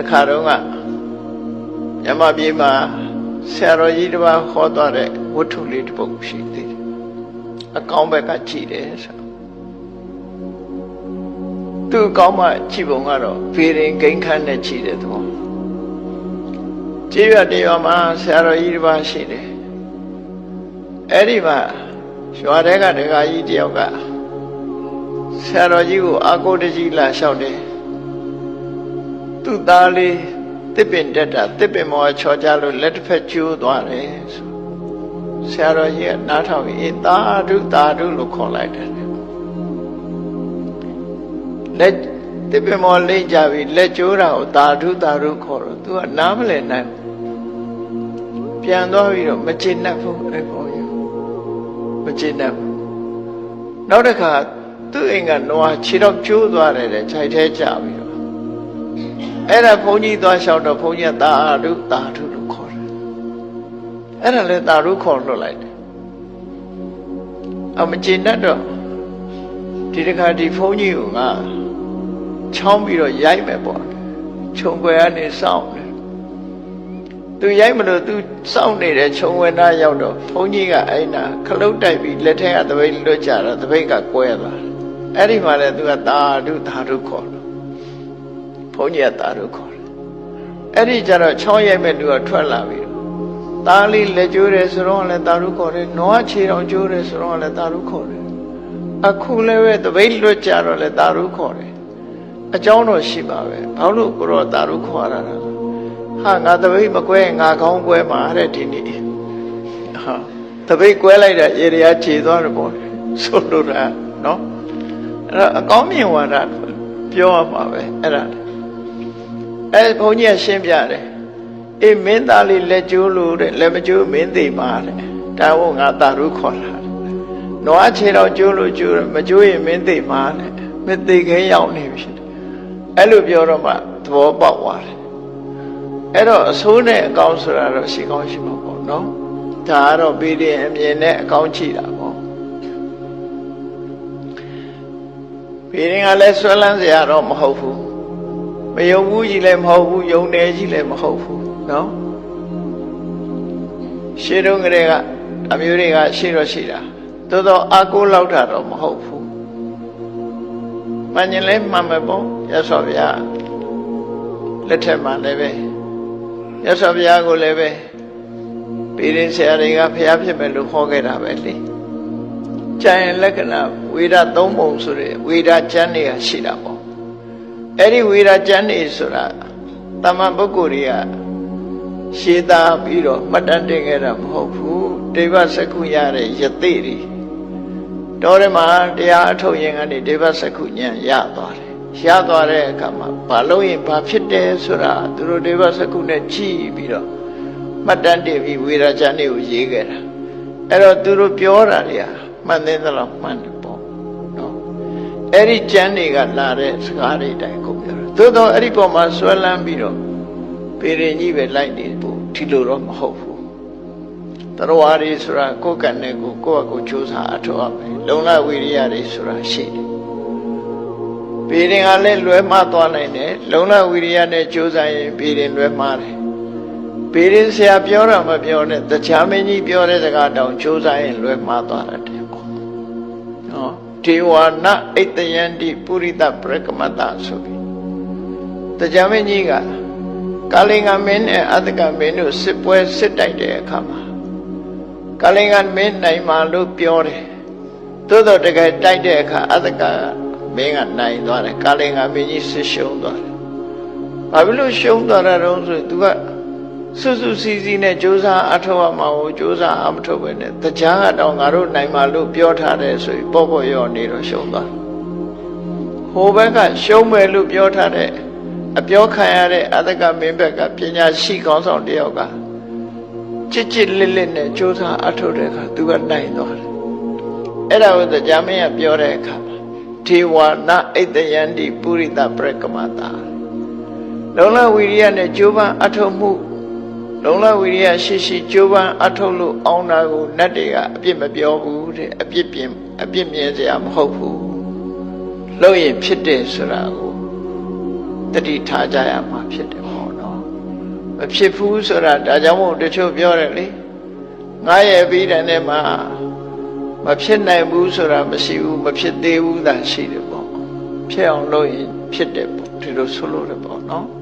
တခါတော့ကမြမပြေမှာဆရာတော်ကြီးတစ်ပါးဟောသွားတဲ့ဝတ္ထုလေးတစ်ပုဒ်ရှိသေးတယ်အကောင်းဘက်ကကြည်တယ်ဆိုသူအကောင်းမှကြည်ပုံကတော့ဖေရင်ဂိမ်းခန်းနဲ့ကြည်တဲ့သဘောကျေးရွာတရွာမှာဆရာတော်ကြီးတစ်ပါးရှိတယ်အဲ့ဒီမှာရွာထဲကဒကာကြီးတယောက်ကဆရာတော်ကြီးကိုအာကိုတကြီးလာလျှောက်တယ် သူ့သားလေးတစ်ပင်တက်တာတစ်ပင်မောချော်ကြလို့လက်တစ်ဖက်ကျိုးသွားတယ်ဆိုဆရာတော်ကြီးကနားထောင်ပြီးအေးသာဓုသာဓုလို့ခေါ်လိုက်တယ်လက်တစ်ပင်မောလိမ့်ကြပြီလက်ကျိုးတာကိုသာဓုသာဓုခေါ်တော့ तू ကနားမလည်နိုင်ဘူးပြန်သွားပြီးတော့မချင်တတ်ဘူးအဲ့ပေါ်ကြီးမချင်တတ်ဘူးနောက်တစ်ခါသူ့အိမ်ကနွားခြေတော့ကျိုးသွားတယ်တဲ့ခြိုက်သေးကြပြီးတော့ အဲ့ဒါဘုန်းကြီးသွားလျှောက်တော့ဘုန်းကြီးကသာဓုသာဓုလို့ခေါ်တယ်အဲ့ဒါလည်းသာဓုခေါ်လွတ်လိုက်တယ်အမကျင်တတ်တော့ဒီတစ်ခါဒီဘုန်းကြီးကငါချောင်းပြီးတော့ရိုက်မယ်ပေါ့ခြုံွယ်ကနေစောင့်တယ်သူရိုက်မလို့သူစောင့်နေတဲ့ခြုံဝဲသားရောက်တော့ဘုန်းကြီးကအဲ့နာခလုတ်တိုက်ပြီးလက်ထက်ကသပိတ်လွတ်ကြတော့သပိတ်ကကွဲသွားတယ်အဲ့ဒီမှာလည်းသူကသာဓုသာဓုခေါ်တယ် ဘုန်းကြီးကသာဓုခေါ်တယ်အဲ့ဒီကျတော့ချောင်းရိုက်မဲ့လူကထွက်လာပြီးတော့သားလေးလက်ကျိုးတယ်ဆိုတော့လည်းသာဓုခေါ်တယ်နွားခြေတော်ကျိုးတယ်ဆိုတော့လည်းသာဓုခေါ်တယ်အခုလည်းပဲသပိတ်လွတ်ကြတော့လည်းသာဓုခေါ်တယ်အကြောင်းတော့ရှိပါပဲဘာလို့ကိုရောသာဓုခေါ်ရတာလဲဟာငါတပိတ်မကွဲငါကောင်းကွဲမှာတဲ့ဒီနေ့ဟာတပိတ်ကွဲလိုက်တာရေရခြေသွားတယ်ပေါ့ဆိုလိုတာနော်အဲ့တော့အကောင်းမြင်ဝါဒပြောရမှာပဲအဲ့ဒါ အဲဘုန်းကြီးကရှင်းပြတယ်အေးမင်းသားလေးလက်ကျိုးလို့တဲ့လက်မကျိုးမင်းသိမှာတဲ့ဒါဟုတ်ငါသာရုခေါ်လာတယ်နွားခြေတော့ကျိုးလို့ကျိုးတယ်မကျိုးရင်မင်းသိမှာတဲ့မသိခဲရောက်နေပြီအဲ့လိုပြောတော့မှသဘောပေါက်သွားတယ်အဲ့တော့အဆိုးနဲ့အကောင်းဆိုတာတော့ရှိကောင်းရှိမှာပေါ့နော်ဒါကတော့ပြီးတဲ့အမြင်နဲ့အကောင်းချိတာပေါ့ပြီးရင်ကလည်းဆွဲလန်းစရာတော့မဟုတ်ဘူး မယုံဘူးကြီးလည်းမဟုတ်ဘူးယုံတယ်ကြီးလည်းမဟုတ်ဘူးနော်ရှေးတုန်းကလေးကအမျိုးတွေကရှေးတော့ရှိတာသို့တော့အာကိုလောက်တာတော့မဟုတ်ဘူးမှန်ရင်လည်းမှန်မယ်ပေါ့ရသော်ဗျာလက်ထက်မှာလည်းပဲရသော်ဘုရားကိုလည်းပဲပြည်ရင်ဆရာတွေကဘုရားဖြစ်မယ်လို့ခေါ်ခဲ့တာပဲလေကျန်ရင်လက္ခဏာဝေဒသုံးပုံဆိုတဲ့ဝေဒကျမ်းတွေကရှိတာပေါ့ အဲ့ဒီဝေဒကျမ်းတွေဆိုတာတမန်ပုဂ္ဂိုလ်တွေကရှင်းသားပြီးတော့မှတ်တမ်းတင်ခဲ့တာမဟုတ်ဘူးဒေဝစကုရတဲ့ယသိတွေတော်ထဲမှာတရားအထုတ်ရင်ကနေဒေဝစကုဉာဏ်ရသွားတယ်ရသွားတဲ့အခါမှာဘာလို့ရင်ဘာဖြစ်တယ်ဆိုတာသူတို့ဒေဝစကုနဲ့ကြည့်ပြီးတော့မှတ်တမ်းတင်ပြီးဝေဒချန်တွေကိုရေးခဲ့တာအဲ့တော့သူတို့ပြောတာတွေကမှန်တယ်သလားမှန်တယ်ပေါ့နော် အဲ့ဒီကျမ်းတွေကလာတဲ့စကားတွေတိုင်ကိုပြောတယ်သို့တော့အဲ့ဒီပုံမှာဆွဲလန်းပြီးတော့ပေရင်ကြီးပဲလိုက်နေဖို့ဒီလိုတော့မဟုတ်ဘူးတော်ဝါရီဆိုတာကိုယ်ကံနဲ့ကိုကိုယ့်အကိုစူးစမ်းအထောက်အမယ်လုံလဝိရိယတွေဆိုတာရှိတယ်ပေရင်ကလည်းလွဲမှားသွားနိုင်တယ်လုံလဝိရိယနဲ့ကြိုးစားရင်ပေရင်လွဲမှားတယ်ပေရင်ဆရာပြောတာမပြောနဲ့တခြားမင်းကြီးပြောတဲ့စကားတောင်ကြိုးစားရင်လွဲမှားသွားတယ်ပေါ့နော် ဒေဝနာဣတယန္တိပုရိသပရကမတဆိုပြီးတခြားမင်းကြီးကကာလင်္ဂမင်းနဲ့အတ္တကမင်းတို့စစ်ပွဲစစ်တိုက်တဲ့အခါမှာကာလင်္ဂမင်းနိုင်မှာလို့ပြောတယ်သို့တော့တကယ်တိုက်တဲ့အခါအတ္တကမင်းကနိုင်သွားတယ်ကာလင်္ဂမင်းကြီးဆစ်ရှုံးသွားတယ်ဘာဖြစ်လို့ရှုံးသွားတာတော့ဆိုသူက စုစုစည်းစည်းနဲ့ကြိုးစားအထောက်အမှာကိုကြိုးစားအမထုတ်ပဲနဲ့တရားကတော့ငါတို့နိုင်ပါလို့ပြောထားတယ်ဆိုပြီးပေါ့ပေါ့ရော့နေတော့ရှုံးသွားဟိုဘက်ကရှုံးမယ်လို့ပြောထားတဲ့အပြောခံရတဲ့အသကမင်းဘက်ကပညာရှိကောင်းဆောင်တယောက်ကကြစ်ကြစ်လစ်လစ်နဲ့ကြိုးစားအထုတ်တဲ့အခါသူကနိုင်သွားတယ်အဲ့ဒါကိုတရားမင်းကပြောတဲ့အခါထေဝနာဣတယန္တိပုရိသပရကမတာလုံလဝီရိယနဲ့ကြိုးပမ်းအထုတ်မှု လုံလဝိရိယရှိရှိကြိုးပမ်းအထုတ်လို့အောင်းတာကိုနတ်တွေကအပြစ်မပြောဘူးတဲ့အပြစ်ပြင်အပြစ်မြင်စရာမဟုတ်ဘူးလို့ရင်ဖြစ်တယ်ဆိုတာကိုတတိထားကြရမှာဖြစ်တယ်မဖြစ်ဘူးဆိုတာဒါကြောင့်မို့တချို့ပြောတယ်လေငါရဲ့ပြီးတဲ့နေ့မှာမဖြစ်နိုင်ဘူးဆိုတာမရှိဘူးမဖြစ်သေးဘူးသာရှိတယ်ပေါ့ဖြစ်အောင်လုပ်ရင်ဖြစ်တယ်ပေါ့ဒီလိုဆိုလို့တယ်ပေါ့နော်